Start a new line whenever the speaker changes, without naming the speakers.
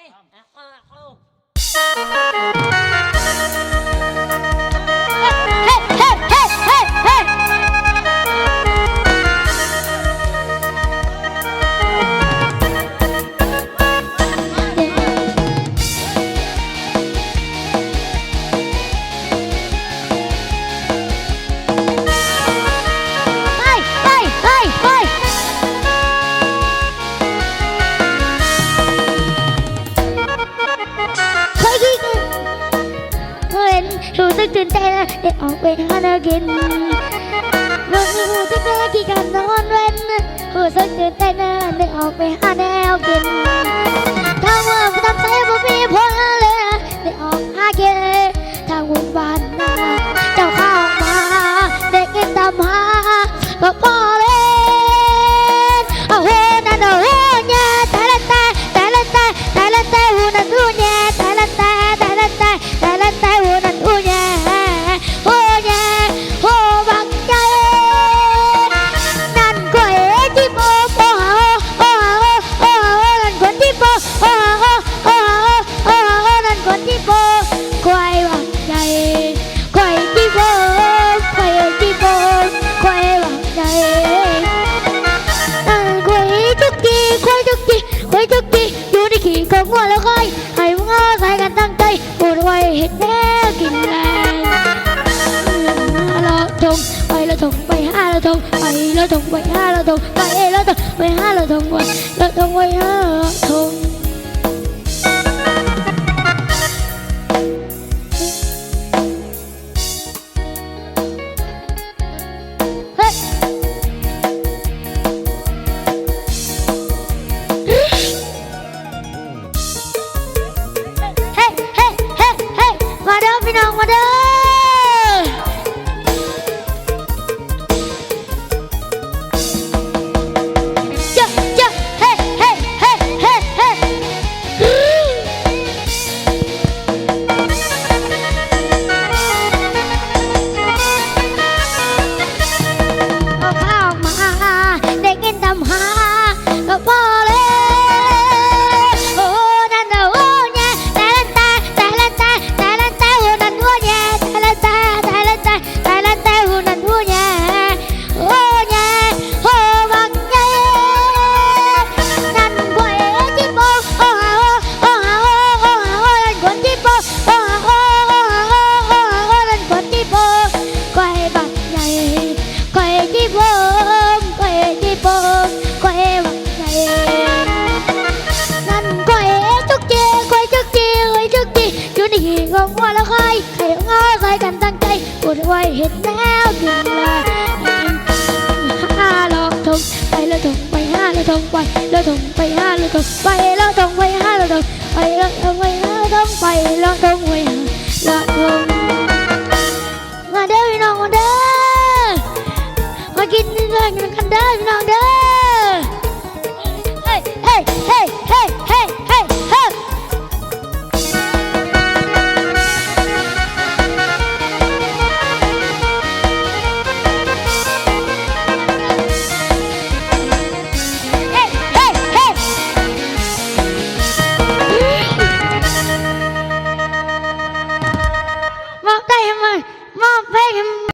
นี่เรู้
สึกตื่นเต้นได้ออกไปหาเนื้อกินรู้สึกรู้สึกแรกที่การนอนเว้นรู้สึกตื่นเต้นได้ออกไปหาแนวกิน วแล้วค่อยให้พวกเราใส่กันตั้งใจพูดไว้เห็ดแน่กินแรงเราทงไปเราทงไปห้าเราทงไปเราทงไปห้าเราทงไปเราทงไปห้าเราทงไปเราทงไปห้าเราทง ในหีของวัวแล้วใค่อยใครง้อใครกันตั้งใจพูดไว้เห็นแล้วกินละห้าลอกทงไปแล้วทงไปห้าแล้วทงไปแล้วทงไปห้าแล้วทงไปแล้วทงไปห้าแล้วทงไปแล้วทงไปห้าแล้วทงไปแล้วทงไปห้าแล้วทงมาเด้อพี่น้องมาเด้อมากินเรื่อกันเด้อพี่น้องเด้อ I am.